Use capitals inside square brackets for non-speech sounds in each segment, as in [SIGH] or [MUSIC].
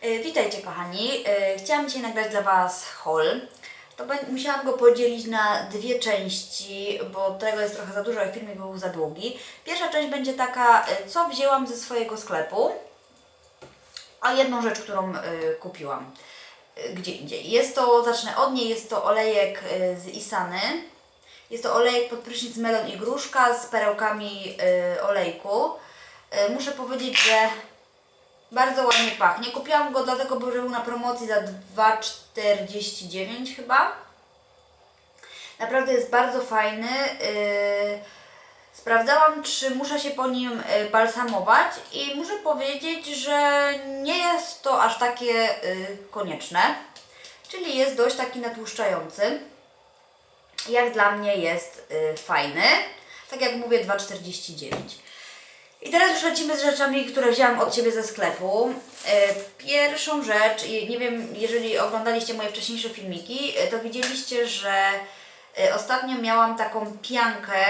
E, Witajcie kochani. E, Chciałam dzisiaj nagrać dla Was haul. To musiałam go podzielić na dwie części, bo tego jest trochę za dużo, a filmik był za długi. Pierwsza część będzie taka, e, co wzięłam ze swojego sklepu, a jedną rzecz, którą kupiłam gdzie indziej. Jest to, zacznę od niej, jest to olejek z Isany. Jest to olejek pod prysznic melon i gruszka z perełkami olejku. Muszę powiedzieć, że bardzo ładnie pachnie. Kupiłam go dlatego, bo był na promocji za 2,49 chyba. Naprawdę jest bardzo fajny. Yy, Sprawdzałam, czy muszę się po nim y, balsamować i muszę powiedzieć, że nie jest to aż takie y, konieczne. Czyli jest dość taki natłuszczający. Jak dla mnie jest y, fajny. Tak jak mówię, 2,49. I teraz już z rzeczami, które wzięłam od Ciebie ze sklepu. E, Pierwszą rzecz, nie wiem, jeżeli oglądaliście moje wcześniejsze filmiki, e, to widzieliście, że e, ostatnio miałam taką piankę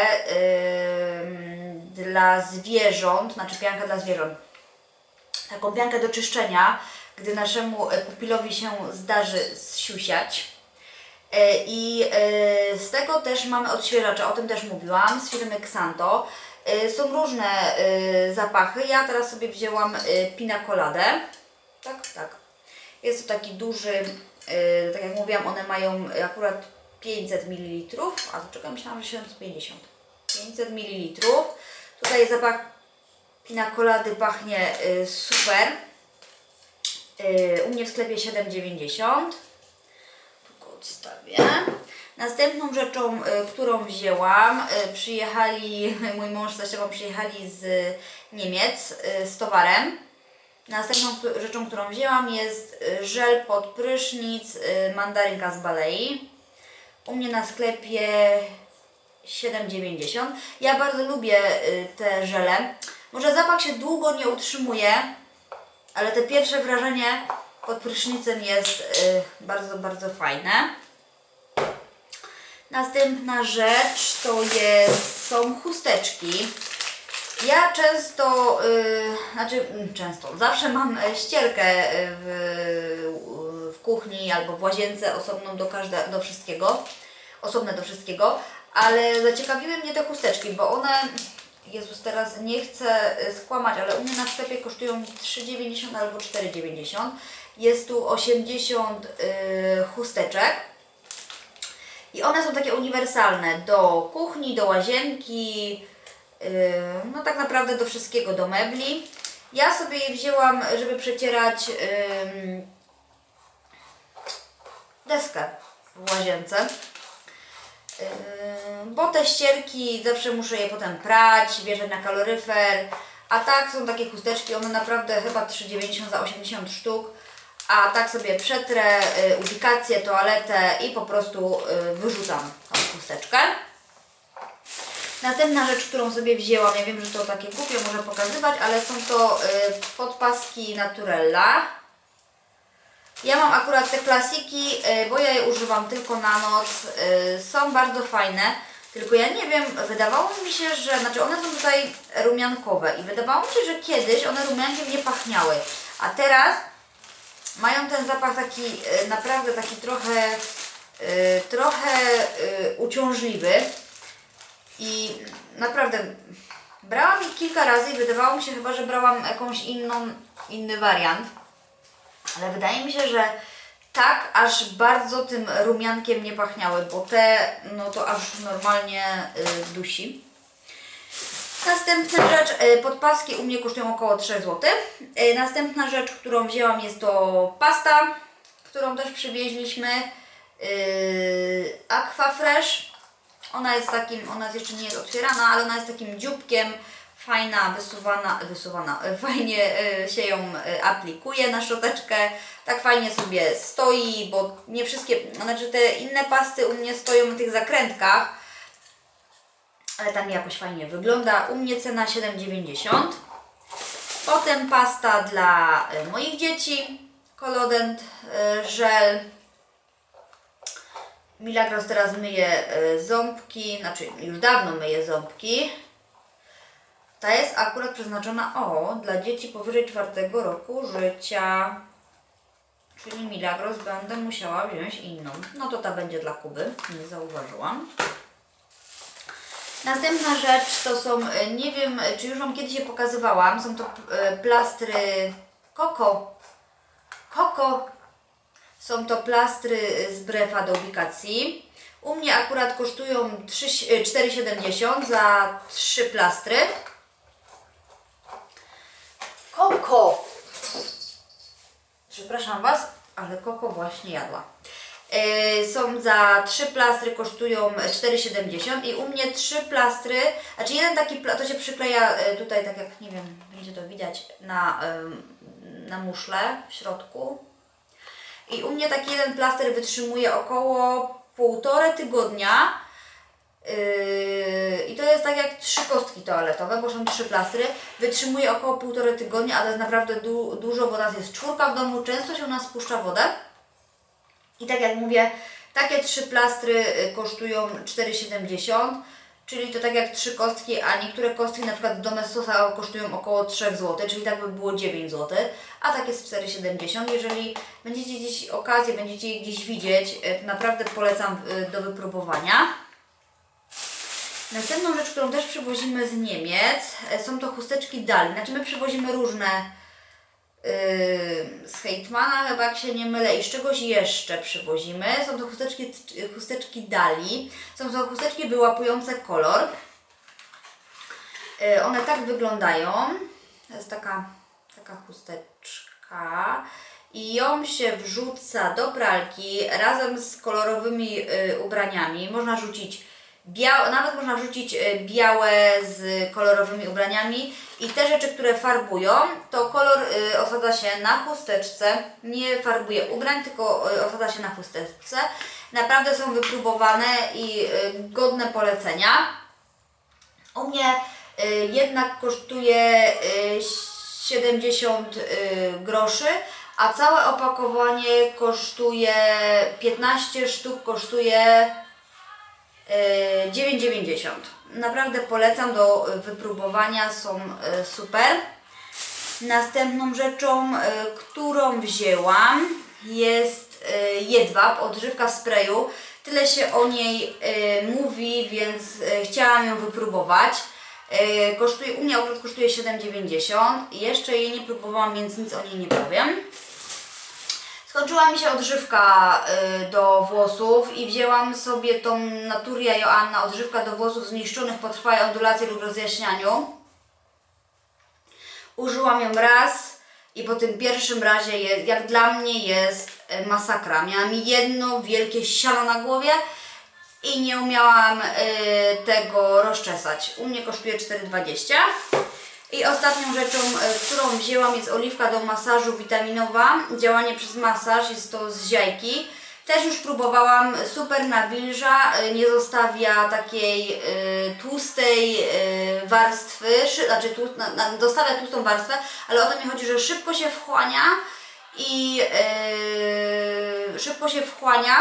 dla zwierząt, znaczy piankę dla zwierząt, taką piankę do czyszczenia, gdy naszemu pupilowi się zdarzy zsiusiać. I z tego też mamy odświeżacze, o tym też mówiłam, z firmy Xanto. E, Są różne e, zapachy. Ja teraz sobie wzięłam e, pina coladę. Tak, tak. Jest to taki duży, tak jak mówiłam, one mają akurat 500 ml, a to czekam, myślałam, że 750. 500 ml. Tutaj zapach pina colady pachnie super. U mnie w sklepie 7,90 tu odstawię. Następną rzeczą, y, którą wzięłam, y, przyjechali, [LAUGHS] mój mąż z teściową przyjechali z Niemiec y, z towarem. Następną rzeczą, którą wzięłam jest żel pod prysznic mandarynka z Balei. U mnie na sklepie 7,90. Ja bardzo lubię te żele. Może zapach się długo nie utrzymuje, ale te pierwsze wrażenie pod prysznicem jest bardzo, bardzo fajne. Następna rzecz to jest, są chusteczki. Ja często, y, znaczy mm, często, zawsze mam e, ścierkę y, w, w kuchni albo w łazience osobną do, każde, do wszystkiego, osobne do wszystkiego, ale zaciekawiły mnie te chusteczki, bo one, Jezus teraz nie chcę skłamać, ale u mnie na sklepie kosztują 3,90 albo 4,90. Jest tu 80 y, chusteczek. I one są takie uniwersalne do kuchni, do łazienki, yy, no tak naprawdę do wszystkiego, do mebli. Ja sobie je wzięłam, żeby przecierać ym, deskę w łazience. Yy, bo te ścierki zawsze muszę je potem prać, wjeżdżać na kaloryfer. A tak są takie chusteczki, one naprawdę chyba 3,90 za 80 sztuk. A tak sobie przetrę y, ubikację, toaletę i po prostu y, wyrzucam tą chusteczkę. Następna rzecz, którą sobie wzięłam, ja wiem, że to takie głupie może pokazywać, ale są to y, podpaski Naturella. Ja mam akurat te klasiki, y, bo ja je używam tylko na noc. Y, są bardzo fajne, tylko ja nie wiem, wydawało mi się, że, znaczy one są tutaj rumiankowe i wydawało mi się, że kiedyś one rumiankiem nie pachniały, a teraz mają ten zapach taki y, naprawdę taki trochę y, trochę y, uciążliwy i naprawdę brałam ich kilka razy i wydawało mi się chyba, że brałam jakąś inną, inny wariant, ale wydaje mi się, że tak aż bardzo tym rumiankiem nie pachniały, bo te no to aż normalnie dusi. Następna rzecz, y, podpaski u mnie kosztują około 3 zł. Y, Następna rzecz, którą wzięłam jest to pasta, którą też przywieźliśmy. Yy, Aquafresh. Ona jest takim, ona jeszcze nie jest otwierana, ale ona jest takim dzióbkiem. Fajna, wysuwana, wysuwana, fajnie się ją aplikuje na szczoteczkę. Tak fajnie sobie stoi, bo nie wszystkie, znaczy te inne pasty u mnie stoją na tych zakrętkach ale tam jakoś fajnie wygląda. U mnie cena 7,90. Potem pasta dla y, moich dzieci, kolodent, y, żel. Milagros teraz myje y, ząbki, znaczy już dawno myje ząbki. Ta jest akurat przeznaczona o dla dzieci powyżej czwartego roku życia. czyli Milagros będę musiała wziąć inną. No to ta będzie dla Kuby, nie zauważyłam. Następna rzecz to są, e, nie wiem e, czy już Wam kiedyś je pokazywałam, są to e, plastry Koko. Koko. Są to plastry z brefa do ubikacji. U mnie akurat kosztują 3 e, 4,70 za 3 plastry. Koko! Przepraszam Was, ale Koko właśnie jadła. E, są za 3 plastry, kosztują 4,70 i u mnie 3 plastry, znaczy jeden taki, to się przykleja e, tutaj, tak jak nie wiem, będzie to widać, na, na muszle w środku. I u mnie taki jeden plaster wytrzymuje około półtorej tygodnia. Yy, I to jest tak jak trzy kostki toaletowe, bo są trzy plastry. Wytrzymuje około półtorej tygodnia, ale to jest naprawdę du- dużo, bo nas jest czwórka w domu, często się u nas spuszcza wodę. I tak jak mówię, takie trzy plastry y, kosztują 4,70, czyli to tak jak trzy kostki, a niektóre kostki na przykład do Mestosa kosztują około 3 zł, czyli tak by było 9 zł, a tak jest 4,70. Jeżeli będziecie gdzieś okazję, będziecie je gdzieś widzieć, y, to naprawdę polecam y, do wypróbowania. Następną rzecz, którą też przywozimy z Niemiec, są to chusteczki Dali. Znaczy my przywozimy różne z Hejtmana, chyba jak się nie mylę, i z czegoś jeszcze przywozimy. Są to chusteczki, chusteczki Dali. Są to chusteczki wyłapujące kolor. Yy, one tak wyglądają. To jest taka, taka chusteczka. I ją się wrzuca do pralki razem z kolorowymi y, ubraniami. Można rzucić białe, nawet można wrzucić y, białe z kolorowymi ubraniami. I te rzeczy, które farbują, to kolor y, osadza się na chusteczce. Nie farbuje ubrań, tylko y, osadza się na chusteczce. Naprawdę są wypróbowane i godne polecenia. U mnie jednak kosztuje y, 70 y, groszy, a całe opakowanie kosztuje 15 sztuk, kosztuje 9,90. Naprawdę polecam do y, wypróbowania, są y, super. Następną rzeczą, którą wzięłam jest jedwab, odżywka w sprayu. Tyle się o niej mówi, więc chciałam ją wypróbować. Kosztuje, u mnie akurat kosztuje 7,90. Jeszcze jej nie próbowałam, więc nic o niej nie powiem. Skończyła mi się odżywka y, do włosów i wzięłam sobie tą Naturia Joanna odżywka do włosów zniszczonych po trwałej ondulacji lub rozjaśnianiu. Użyłam ją raz i po tym pierwszym razie, jak dla mnie, jest e, masakra. Miałam jedno wielkie siano na głowie i nie umiałam e, tego rozczesać. U mnie kosztuje 4,20. I ostatnią rzeczą, e, którą wzięłam jest oliwka do masażu witaminowa. Działanie przez masaż, jest to z ziajki. Też już próbowałam, super nawilża, e, nie zostawia takiej e, tłustej warstwy, znaczy tłust, zostawia tłustą warstwę, ale o to mi chodzi, że szybko się wchłania i szybko się wchłania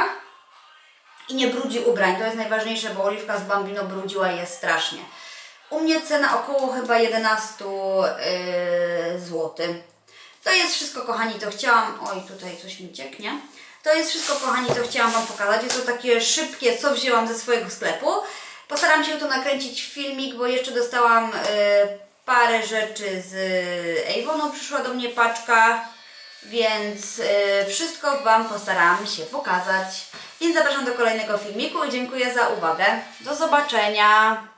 i nie brudzi ubrań. To jest najważniejsze, bo oliwka z bambino brudziła je strasznie. U mnie cena około chyba 11 yy, zł. To jest wszystko, kochani, to chciałam. Oj, tutaj coś mi cieknie. To jest wszystko, kochani, to chciałam Wam pokazać. Jest to takie szybkie, co wzięłam ze swojego sklepu. Postaram się tu nakręcić filmik, bo jeszcze dostałam yy, parę rzeczy z Avonu. Przyszła do mnie paczka, więc wszystko Wam postaram się pokazać. Więc zapraszam do kolejnego filmiku i dziękuję za uwagę. Do zobaczenia!